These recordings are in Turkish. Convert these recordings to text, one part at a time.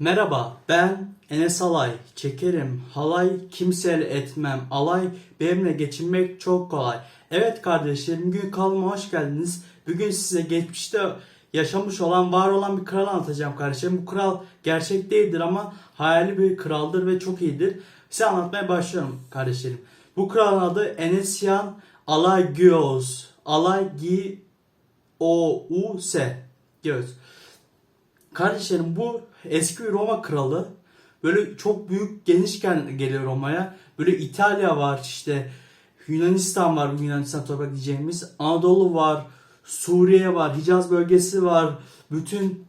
Merhaba, ben Enes Alay. Çekerim halay, kimseyle etmem alay, benimle geçinmek çok kolay. Evet kardeşlerim, bugün kanalıma hoş geldiniz. Bugün size geçmişte yaşamış olan, var olan bir kral anlatacağım kardeşlerim. Bu kral gerçek değildir ama hayali bir kraldır ve çok iyidir. Size anlatmaya başlıyorum kardeşlerim. Bu kralın adı Enesyan Alagios. Alagi O U S. Göz. Kardeşlerim bu eski Roma kralı. Böyle çok büyük genişken geliyor Roma'ya. Böyle İtalya var işte Yunanistan var Yunanistan toprak diyeceğimiz. Anadolu var. Suriye var. Hicaz bölgesi var. Bütün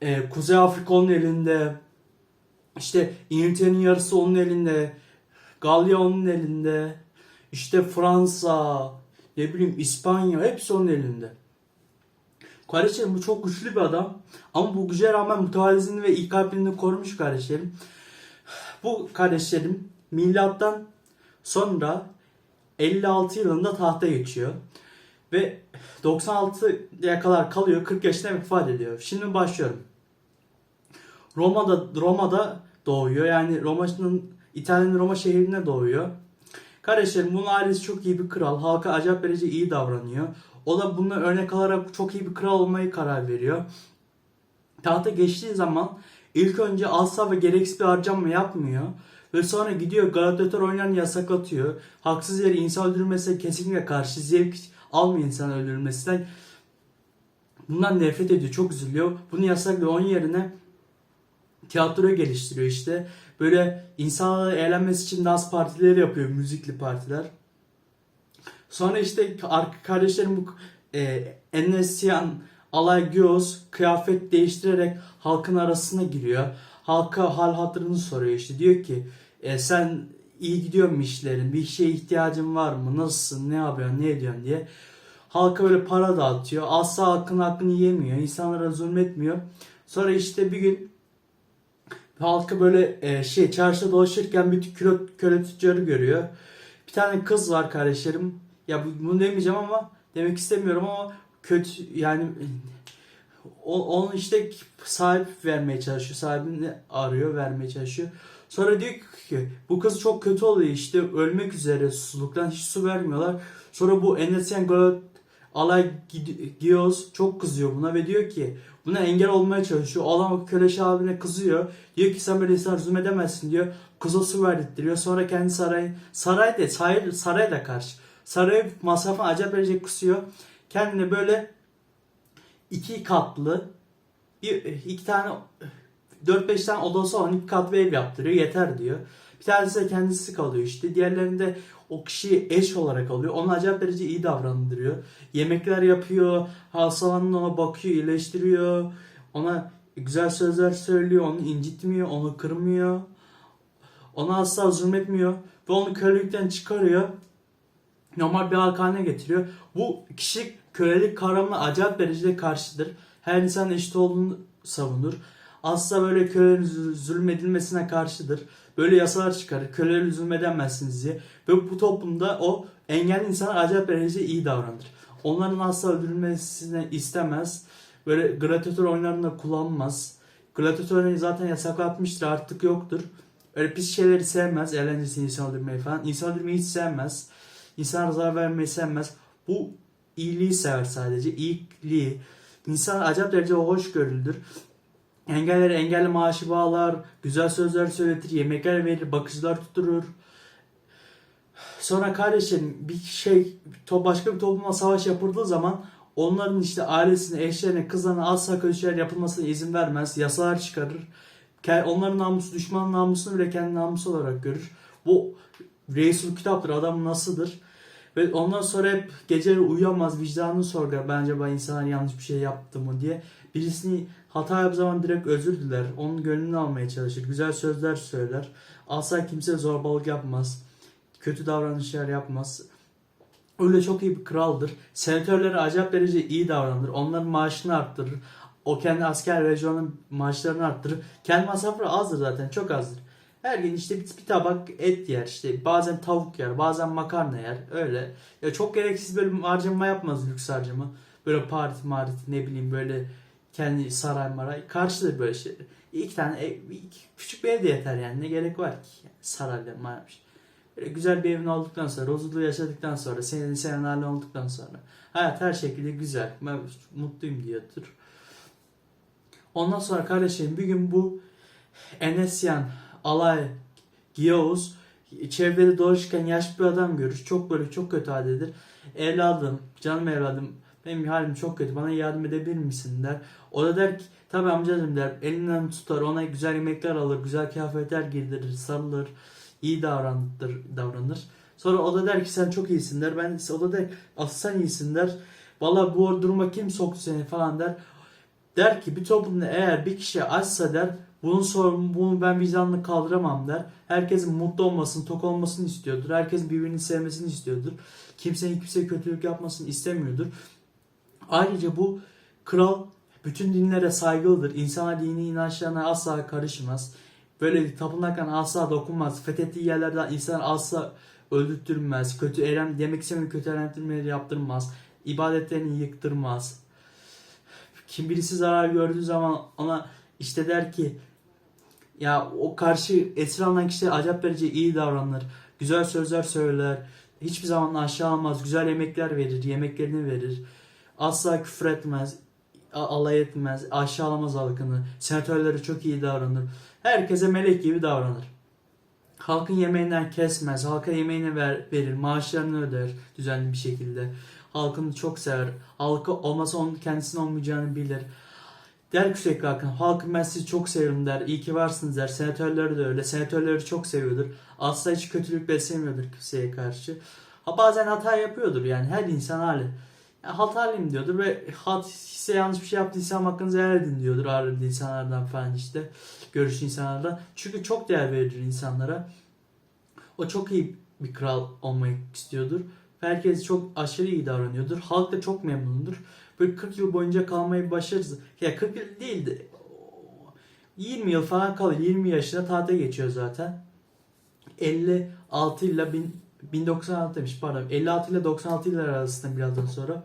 e, Kuzey Afrika onun elinde. İşte İngiltere'nin yarısı onun elinde. Galya onun elinde. İşte Fransa, ne bileyim İspanya hepsi onun elinde. Kardeşlerim bu çok güçlü bir adam. Ama bu güce rağmen mütevaziliğini ve ilk kalbini korumuş kardeşlerim. Bu kardeşlerim milattan sonra 56 yılında tahta geçiyor. Ve 96'ya kadar kalıyor. 40 yaşında vefat ediyor. Şimdi başlıyorum. Roma'da Roma'da doğuyor. Yani Roma'nın İtalya'nın Roma şehrinde doğuyor. Kardeşlerim bunun ailesi çok iyi bir kral. Halka acayip derece iyi davranıyor. O da bununla örnek alarak çok iyi bir kral olmayı karar veriyor. Tahta geçtiği zaman ilk önce asla ve gereksiz bir harcama yapmıyor. Ve sonra gidiyor gladyatör oyunlarını yasaklatıyor. Haksız yere insan öldürülmesine kesinlikle karşı zevk almıyor insan öldürülmesinden. Bundan nefret ediyor. Çok üzülüyor. Bunu yasaklıyor. Onun yerine tiyatro geliştiriyor işte. Böyle insanların eğlenmesi için dans partileri yapıyor. Müzikli partiler. Sonra işte kardeşlerim bu e, Enesyan Alagios kıyafet değiştirerek halkın arasına giriyor. Halka hal hatırını soruyor işte. Diyor ki e, sen iyi gidiyor mu işlerin? Bir şeye ihtiyacın var mı? Nasılsın? Ne yapıyorsun? Ne ediyorsun diye. Halka böyle para dağıtıyor. Asla halkın hakkını yemiyor. İnsanlara zulmetmiyor. Sonra işte bir gün halka böyle e, şey çarşıda dolaşırken bir köle, köle tüccarı görüyor. Bir tane kız var kardeşlerim. Ya bu- bunu demeyeceğim ama demek istemiyorum ama kötü yani onun işte sahip vermeye çalışıyor. Sahibini arıyor, vermeye çalışıyor. Sonra diyor ki bu kız çok kötü oluyor işte ölmek üzere susuzluktan hiç su vermiyorlar. Sonra bu Enesyen Galat alay gidiyoruz çok kızıyor buna ve diyor ki buna engel olmaya çalışıyor. Adam köleşi abine kızıyor. Diyor ki sen böyle insan zulmedemezsin diyor. Kıza su verdirtiyor. Sonra kendi saray saray de saray, saray da karşı. Saray masrafını acayip derece kısıyor. Kendine böyle iki katlı bir, iki tane 4-5 tane odası olan iki katlı ev yaptırıyor. Yeter diyor. Bir tanesi de kendisi kalıyor işte. Diğerlerinde o kişiyi eş olarak alıyor. Ona acayip derece iyi davrandırıyor. Yemekler yapıyor. Hastalanına ona bakıyor, iyileştiriyor. Ona güzel sözler söylüyor. Onu incitmiyor, onu kırmıyor. Ona asla zulmetmiyor. Ve onu kölelikten çıkarıyor. Normal bir halk haline getiriyor. Bu kişi kölelik kavramına acayip derecede karşıdır. Her insan eşit olduğunu savunur. Asla böyle kölelerin zül- zulmedilmesine karşıdır. Böyle yasalar çıkarır. Köleleri zulmedemezsiniz diye. Ve bu toplumda o engelli insanlar acayip derecede iyi davranır. Onların asla öldürülmesini istemez. Böyle gladyatör oyunlarında kullanmaz. Gladyatörleri zaten yasaklatmıştır artık yoktur. Öyle pis şeyleri sevmez. Eğlencesi insan öldürmeyi falan. İnsan öldürmeyi hiç sevmez. İnsana zarar vermeyi sevmez. Bu iyiliği sever sadece. İyiliği. İnsan acayip derece hoşgörülüdür. Engellere engelli maaşı bağlar, güzel sözler söyletir, yemekler verir, bakıcılar tutturur. Sonra kardeşlerim bir şey başka bir topluma savaş yapıldığı zaman onların işte ailesine, eşlerine, kızlarına asla kötü şeyler yapılmasına izin vermez. Yasalar çıkarır. Onların namusu, düşman namusunu bile kendi namusu olarak görür. Bu Reisul kitaptır. Adam nasıldır? Ve ondan sonra hep geceleri uyuyamaz, vicdanını sorgular. Ben acaba insanlar yanlış bir şey yaptı mı diye. Birisini hata yaptığı zaman direkt özür diler. Onun gönlünü almaya çalışır. Güzel sözler söyler. Asla kimse zorbalık yapmaz. Kötü davranışlar yapmaz. Öyle çok iyi bir kraldır. Senatörlere acayip derece iyi davranır. Onların maaşını arttırır. O kendi asker rejyonun maaşlarını arttırır. Kendi masrafları azdır zaten. Çok azdır. Her gün işte bir, bir tabak et yer. işte bazen tavuk yer. Bazen makarna yer. Öyle. Ya çok gereksiz böyle harcama yapmaz lüks harcama. Böyle parti marti ne bileyim böyle kendi saray maray. Karşıdır böyle şey. iki tane ev, iki- küçük bir ev de yeter yani. Ne gerek var ki? Yani sarayla marmış. Böyle güzel bir evin olduktan sonra, huzurlu yaşadıktan sonra, senin senelerle olduktan sonra hayat her şekilde güzel. Ben mutluyum diyordur. Ondan sonra kardeşim bir gün bu Enesyan Alay Giyavuz çevrede dolaşırken yaşlı bir adam görür. Çok böyle çok kötü haldedir. Evladım, canım evladım benim halim çok kötü bana yardım edebilir misin der. O da der ki tabi amcacım der elinden tutar ona güzel yemekler alır güzel kıyafetler giydirir sarılır iyi davranır, davranır. Sonra o da der ki sen çok iyisin der. Ben o da der asıl sen iyisin der. Valla bu duruma kim soktu seni falan der. Der ki bir toplumda eğer bir kişi açsa der bunun sorun bunu ben vicdanla kaldıramam der. Herkesin mutlu olmasını, tok olmasını istiyordur. Herkesin birbirini sevmesini istiyordur. Kimsenin kimseye kötülük yapmasını istemiyordur. Ayrıca bu kral bütün dinlere saygılıdır. İnsana dini inançlarına asla karışmaz. Böyle tapınarken asla dokunmaz. Fethettiği yerlerden insan asla öldürtmez. Kötü eylem demek istemiyorum kötü eylemleri yaptırmaz. İbadetlerini yıktırmaz. Kim birisi zarar gördüğü zaman ona işte der ki ya o karşı esir kişiler acayip derece iyi davranır. Güzel sözler söyler. Hiçbir zaman aşağı almaz. Güzel yemekler verir. Yemeklerini verir. Asla küfür etmez. Alay etmez. Aşağılamaz halkını. Senatörlere çok iyi davranır. Herkese melek gibi davranır. Halkın yemeğinden kesmez. Halka yemeğini ver, verir. Maaşlarını öder düzenli bir şekilde. Halkını çok sever. Halkı olmasa onun kendisinin olmayacağını bilir. Der sürekli halkın, halkım ben sizi çok seviyorum der. İyi ki varsınız der. Senatörleri de öyle. Senatörleri çok seviyordur. Asla hiç kötülük beslemiyordur kimseye karşı. Ha bazen hata yapıyordur yani her insan hali. Ya, hatalıyım diyordur ve hat size yanlış bir şey yaptıysam hakkınızı helal edin diyordur ağır insanlardan falan işte. Görüşlü insanlardan. Çünkü çok değer verir insanlara. O çok iyi bir kral olmayı istiyordur. Herkes çok aşırı iyi davranıyordur. Halk da çok memnundur. Böyle 40 yıl boyunca kalmayı başarırız. Ya 40 yıl değil de 20 yıl falan kalır. 20 yaşında tatile geçiyor zaten. 56 ile 1000 1096 demiş pardon. 56 ile 96 yıllar arasında birazdan sonra.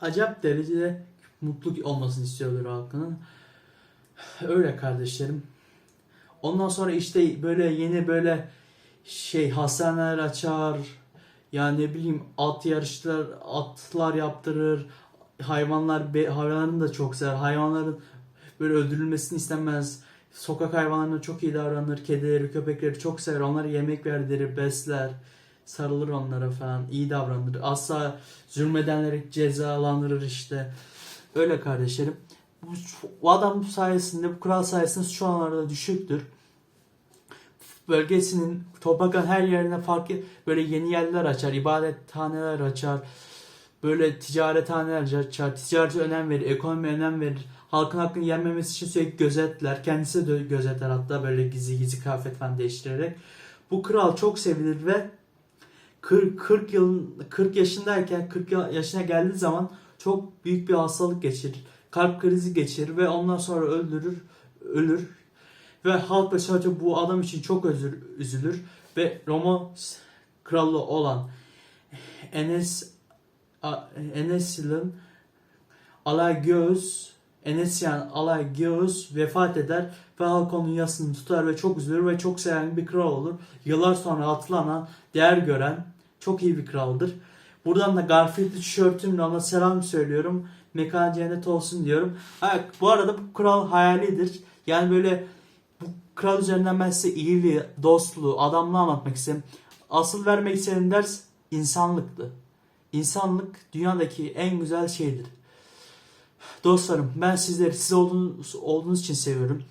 Acayip derecede mutlu olmasını istiyordur halkının. Öyle kardeşlerim. Ondan sonra işte böyle yeni böyle şey hastaneler açar. Ya ne bileyim at yarışlar, atlar yaptırır. Hayvanlar be- hayvanlarını da çok sever. Hayvanların böyle öldürülmesini istemez. Sokak hayvanlarına çok iyi davranır. Kedileri, köpekleri çok sever. Onlara yemek verdirir, besler. Sarılır onlara falan. iyi davranır. Asla zulmedenleri cezalandırır işte. Öyle kardeşlerim. Bu, bu adam sayesinde, bu kral sayesinde şu anlarda düşüktür. Bölgesinin toprakların her yerine farklı böyle yeni yerler açar, ibadethaneler açar. Böyle ticarethaneler açar, ticarete önem verir, ekonomiye önem verir. Halkın hakkını yenmemesi için sürekli gözetler. Kendisi de gözetler hatta böyle gizli gizli kıyafet falan değiştirerek. Bu kral çok sevilir ve 40, 40 yıl 40 yaşındayken 40 ya- yaşına geldiği zaman çok büyük bir hastalık geçirir. Kalp krizi geçirir ve ondan sonra öldürür, ölür. Ve halk ve sadece bu adam için çok özür, üzülür ve Roma kralı olan Enes A- Enes'in Alagios Enesyan Alagios vefat eder ve halk onun yasını tutar ve çok üzülür ve çok seven bir kral olur. Yıllar sonra hatırlanan, değer gören çok iyi bir kraldır. Buradan da Garfield'li tişörtümle ona selam söylüyorum. Mekan cennet olsun diyorum. Ha, bu arada bu kral hayalidir. Yani böyle kral üzerinden ben size iyiliği, dostluğu, adamlığı anlatmak istedim. Asıl vermek istediğim ders insanlıktı. İnsanlık dünyadaki en güzel şeydir. Dostlarım ben sizleri siz olduğunuz, olduğunuz için seviyorum.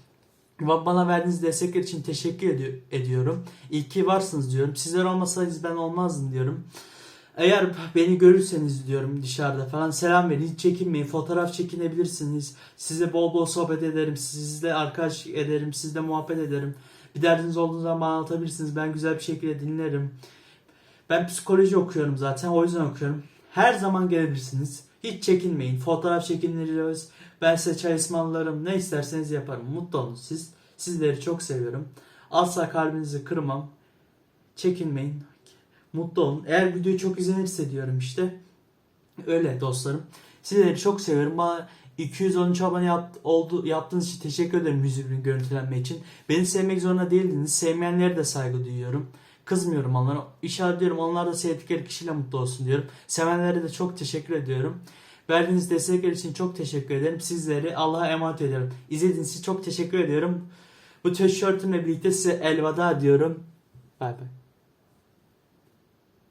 Bana verdiğiniz destekler için teşekkür ediyor, ediyorum. İyi ki varsınız diyorum. Sizler olmasaydınız ben olmazdım diyorum. Eğer beni görürseniz diyorum dışarıda falan selam verin. Hiç çekinmeyin. Fotoğraf çekinebilirsiniz. Size bol bol sohbet ederim. Sizle arkadaş ederim. Sizle muhabbet ederim. Bir derdiniz olduğu zaman anlatabilirsiniz. Ben güzel bir şekilde dinlerim. Ben psikoloji okuyorum zaten. O yüzden okuyorum. Her zaman gelebilirsiniz. Hiç çekinmeyin. Fotoğraf çekiniriz. Ben size çay ısmarlarım. Ne isterseniz yaparım. Mutlu olun siz. Sizleri çok seviyorum. Asla kalbinizi kırmam. Çekinmeyin. Mutlu olun. Eğer video çok izlenirse diyorum işte. Öyle dostlarım. Sizleri çok seviyorum. Bana 213 abone yap, oldu, yaptığınız için teşekkür ederim yüzümün görüntülenme için. Beni sevmek zorunda değildiniz. Sevmeyenlere de saygı duyuyorum. Kızmıyorum onlara. İşaretliyorum. Onlar da sevdikleri kişiyle mutlu olsun diyorum. Sevenlere de çok teşekkür ediyorum. Verdiğiniz destekler için çok teşekkür ederim. Sizleri Allah'a emanet ediyorum. İzlediğiniz için çok teşekkür ediyorum. Bu tişörtümle birlikte size elveda diyorum. Bay bay.